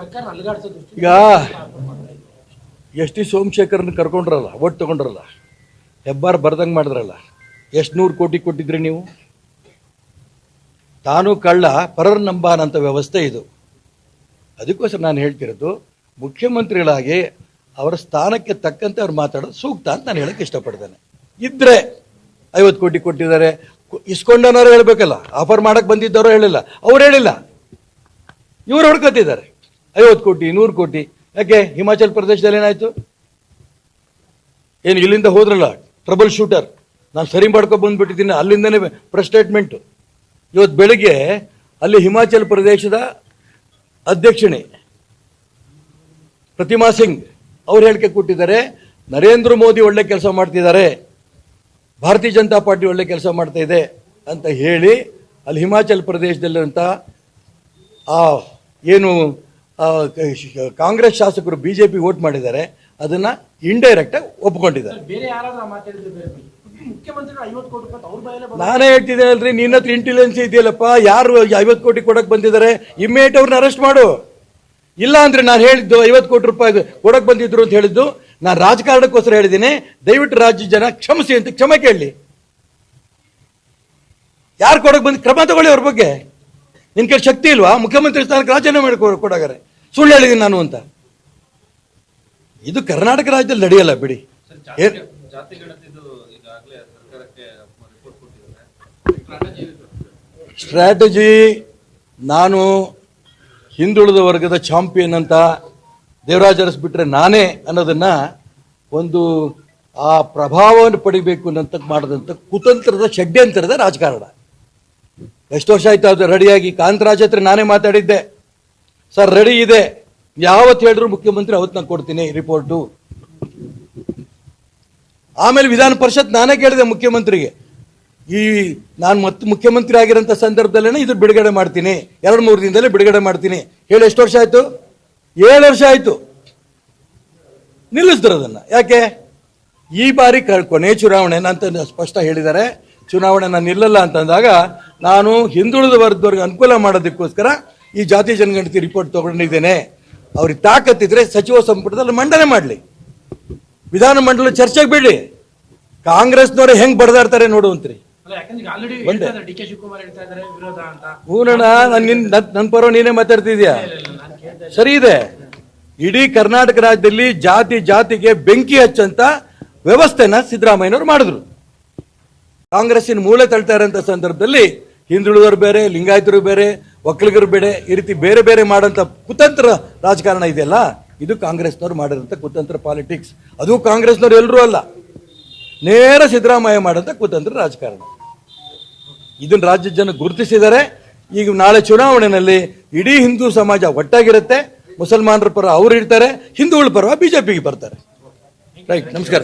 ಈಗ S T ಸೋಮಶೇಖರ್ನ ಕರ್ಕೊಂಡ್ರಲ್ಲ ಒಟ್ಟು ತಗೊಂಡ್ರಲ್ಲ, ಹೆಬ್ಬಾರ್ ಬರ್ದಂಗೆ ಮಾಡಿದ್ರಲ್ಲ ಎಷ್ಟು ನೂರು ಕೋಟಿ ಕೊಟ್ಟಿದ್ರಿ ನೀವು? ತಾನು ಕಳ್ಳ ಪರರ್ ನಂಬಾನಂತ ವ್ಯವಸ್ಥೆ ಇದು. ಅದಕ್ಕೋಸ್ಕರ ನಾನು ಹೇಳ್ತಿರೋದು, ಮುಖ್ಯಮಂತ್ರಿಗಳಾಗಿ ಅವರ ಸ್ಥಾನಕ್ಕೆ ತಕ್ಕಂತೆ ಅವ್ರು ಮಾತಾಡೋದು ಸೂಕ್ತ ಅಂತ ನಾನು ಹೇಳಕ್ಕೆ ಇಷ್ಟಪಡ್ತೇನೆ. ಇದ್ರೆ ಐವತ್ತು ಕೋಟಿ ಕೊಟ್ಟಿದ್ದಾರೆ, ಇಸ್ಕೊಂಡನವರು ಹೇಳ್ಬೇಕಲ್ಲ, ಆಫರ್ ಮಾಡಕ್ಕೆ ಬಂದಿದ್ದವರು ಹೇಳಿಲ್ಲ, ಅವ್ರು ಹೇಳಿಲ್ಲ. ಇವರು ಹೊಡ್ಕೊತಿದ್ದಾರೆ. ಐವತ್ತು ಕೋಟಿ, ನೂರು ಕೋಟಿ. ಯಾಕೆ? ಹಿಮಾಚಲ್ ಪ್ರದೇಶದಲ್ಲಿ ಏನಾಯ್ತು? ಏನು, ಇಲ್ಲಿಂದ ಹೋದ್ರಲ್ಲ? ಟ್ರಬಲ್ ಶೂಟರ್ ನಾನು ಸರಿ ಮಾಡ್ಕೊಂಡು ಬಂದ್ಬಿಟ್ಟಿದ್ದೀನಿ. ಅಲ್ಲಿಂದನೇ ಪ್ರೆಸ್ ಸ್ಟೇಟ್ಮೆಂಟ್ ಇವತ್ತು ಬೆಳಿಗ್ಗೆ ಅಲ್ಲಿ ಹಿಮಾಚಲ್ ಪ್ರದೇಶದ ಅಧ್ಯಕ್ಷಣೆ ಪ್ರತಿಮಾ ಸಿಂಗ್ ಅವ್ರು ಹೇಳಿಕೆ ಕೊಟ್ಟಿದ್ದಾರೆ. ನರೇಂದ್ರ ಮೋದಿ ಒಳ್ಳೆ ಕೆಲಸ ಮಾಡ್ತಿದ್ದಾರೆ. ಭಾರತೀಯ ಜನತಾ ಪಾರ್ಟಿ ಒಳ್ಳೆ ಕೆಲಸ ಮಾಡ್ತಾ ಇದೆ ಅಂತ ಹೇಳಿ ಅಲ್ಲಿ ಹಿಮಾಚಲ್ ಪ್ರದೇಶದಲ್ಲಿರುವಂಥ ಆ, ಏನು ಆ, ಶಾಸಕರು ಕಾಂಗ್ರೆಸ್ ಶಾಸಕರು ಬಿಜೆಪಿ ವೋಟ್ ಮಾಡಿದ್ದಾರೆ ಅದನ್ನ ಇಂಡೈರೆಕ್ಟ್ ಆಗಿ ಒಪ್ಕೊಂಡಿದ್ದಾರೆ. ನಾನೇ ಹೇಳ್ತಿದ್ದೆ ಅಲ್ರಿ ನಿನ್ನ ಹತ್ರ ಇಂಟೆಲಿಜೆನ್ಸ್ ಇದೆಯಲ್ಲಪ್ಪ ಯಾರು ಐವತ್ತು ಕೋಟಿ ಕೊಡಕ್ ಬಂದಿದ್ದಾರೆ ಇಮ್ಮಿಡಿಯೇಟ್ ಅವ್ರನ್ನ ಅರೆಸ್ಟ್ ಮಾಡು. ಇಲ್ಲ ಅಂದ್ರೆ ನಾನು ಹೇಳಿದ್ದು ಐವತ್ತು ಕೋಟಿ ರೂಪಾಯಿ ಕೊಡಕ್ ಬಂದಿದ್ರು ಅಂತ ಹೇಳಿದ್ದು ನಾನು ರಾಜಕಾರಣಕ್ಕೋಸ್ಕರ ಹೇಳಿದ್ದೀನಿ ದಯವಿಟ್ಟು ರಾಜ್ಯ ಜನ ಕ್ಷಮಿಸಿ ಅಂತ ಕ್ಷಮೆ ಕೇಳಲಿ ಯಾರು ಕೊಡಕ್ ಬಂದು ಕ್ರಮ ತಗೊಳ್ಳಿ ಅವ್ರ ಬಗ್ಗೆ. ನಿನ್ ಕಡೆ ಶಕ್ತಿ ಇಲ್ವಾ? ಮುಖ್ಯಮಂತ್ರಿ ಸ್ಥಾನಕ್ಕೆ ರಾಜೀನಾಮೆ ಕೊಡಾಗಾರೆ. ಸುಳ್ಳು ಹೇಳಿದೀನಿ ನಾನು ಅಂತ. ಇದು ಕರ್ನಾಟಕ ರಾಜ್ಯದಲ್ಲಿ ನಡೆಯಲ್ಲ ಬಿಡಿ. ಏನ್- ಜಾತಿ ಗಣತಿದು ಈಗಾಗಲೇ ಸರ್ಕಾರಕ್ಕೆ ರಿಪೋರ್ಟ್ ಕೊಟ್ಟಿದ್ದಾರೆ. ಸ್ಟ್ರಾಟಜಿ ನಾನು ಹಿಂದುಳಿದ ವರ್ಗದ ಚಾಂಪಿಯನ್ ಅಂತ ದೇವರಾಜ್ ಅರಸ್ ಬಿಟ್ರೆ ನಾನೇ ಅನ್ನೋದನ್ನ ಒಂದು ಆ ಪ್ರಭಾವವನ್ನು ಪಡಿಬೇಕು ಅನ್ನಂತ ಮಾಡಿದಂಥ ಕುತಂತ್ರದ ಷಡ್ಯಂತರದ ರಾಜಕಾರಣ. ಎಷ್ಟು ವರ್ಷ ಆಯ್ತು ಅದು ರೆಡಿಯಾಗಿ ಕಾಂತರಾಜ್ ಹತ್ರ ನಾನೇ ಮಾತಾಡಿದ್ದೆ. ಸರ್ ರೆಡಿ ಇದೆ. ಯಾವತ್ತು ಹೇಳಿದ್ರು ಮುಖ್ಯಮಂತ್ರಿ ಅವತ್ತು ನಾನು ಕೊಡ್ತೀನಿ ರಿಪೋರ್ಟು ಆಮೇಲೆ ವಿಧಾನ ಪರಿಷತ್ ನಾನೇ ಕೇಳಿದೆ ಮುಖ್ಯಮಂತ್ರಿಗೆ. ಈ ನಾನು ಮತ್ತೆ ಮುಖ್ಯಮಂತ್ರಿ ಆಗಿರೋಂಥ ಸಂದರ್ಭದಲ್ಲೇ ಇದು ಬಿಡುಗಡೆ ಮಾಡ್ತೀನಿ. ಎರಡು ಮೂರು ದಿನದಲ್ಲೇ ಬಿಡುಗಡೆ ಮಾಡ್ತೀನಿ. ಹೇಳಿ ಎಷ್ಟು ವರ್ಷ ಆಯ್ತು? ಏಳು ವರ್ಷ ಆಯ್ತು. ನಿಲ್ಲಿಸಿದ್ರು ಅದನ್ನ. ಯಾಕೆ? ಈ ಬಾರಿ ಕೊನೆ ಚುನಾವಣೆ ಅಂತ ಸ್ಪಷ್ಟ ಹೇಳಿದ್ದಾರೆ. ಚುನಾವಣೆ ನಾನು ನಿಲ್ಲಲ್ಲ ಅಂತಂದಾಗ ನಾನು ಹಿಂದುಳಿದ ವರ್ಗದವ್ರಿಗೆ ಅನುಕೂಲ ಮಾಡೋದಕ್ಕೋಸ್ಕರ ಈ ಜಾತಿ ಜನಗಣತಿ ರಿಪೋರ್ಟ್ ತಗೊಂಡಿದ್ದೇನೆ. ಅವ್ರಿಗೆ ತಾಕತ್ತಿದ್ರೆ ಸಚಿವ ಸಂಪುಟದಲ್ಲಿ ಮಂಡನೆ ಮಾಡಲಿ. ವಿಧಾನಮಂಡಲ ಚರ್ಚೆಗೆ ಬಿಡಿ ಕಾಂಗ್ರೆಸ್ನವ್ರೆ ಹೆಂಗ್ ಬಡದಾಡ್ತಾರೆ ನೋಡುವಂತ್ರಿ ಹೂನಣ್ಣ ನಾನು ಪರ್ವ ನನ್- ನನ್ ಪರ ನೀನೇ ಮಾತಾಡ್ತಿದ್ಯಾ? ಸರಿ ಇದೆ. ಇಡೀ ಕರ್ನಾಟಕ ರಾಜ್ಯದಲ್ಲಿ ಜಾತಿ ಜಾತಿಗೆ ಬೆಂಕಿ ಹಚ್ಚಂತ ವ್ಯವಸ್ಥೆನ ಸಿದ್ದರಾಮಯ್ಯನವರು ಮಾಡಿದ್ರು. ಕಾಂಗ್ರೆಸ್ಸಿನ ಮೂಳೆ ತಳ್ತಾ ಇರೋಂಥ ಸಂದರ್ಭದಲ್ಲಿ ಹಿಂದುಳಿದವರು ಬೇರೆ ಲಿಂಗಾಯತರು ಬೇರೆ ಒಕ್ಕಲಿಗರು ಬೇಡೆ ಈ ರೀತಿ ಬೇರೆ ಬೇರೆ ಮಾಡೋಂಥ ಕುತಂತ್ರ ರಾಜಕಾರಣ ಇದೆಯಲ್ಲ? ಇದು ಕಾಂಗ್ರೆಸ್ನವ್ರು ಮಾಡಿರೋಂಥ ಕುತಂತ್ರ ಪಾಲಿಟಿಕ್ಸ್ ಅದು ಕಾಂಗ್ರೆಸ್ನವ್ರು ಎಲ್ಲರೂ ಅಲ್ಲ. ನೇರ ಸಿದ್ದರಾಮಯ್ಯ ಮಾಡೋಂಥ ಕುತಂತ್ರ ರಾಜಕಾರಣ. ಇದನ್ನ ರಾಜ್ಯ ಜನ ಗುರುತಿಸಿದ್ದಾರೆ. ಈಗ ನಾಳೆ ಚುನಾವಣೆಯಲ್ಲಿ ಇಡೀ ಹಿಂದೂ ಸಮಾಜ ಒಟ್ಟಾಗಿರುತ್ತೆ. ಮುಸಲ್ಮಾನರ ಪರ ಅವ್ರು ಇರ್ತಾರೆ. ಹಿಂದೂಗಳ ಪರ ಬಿಜೆಪಿಗೆ ಬರ್ತಾರೆ. ರೈಟ್ ನಮಸ್ಕಾರ.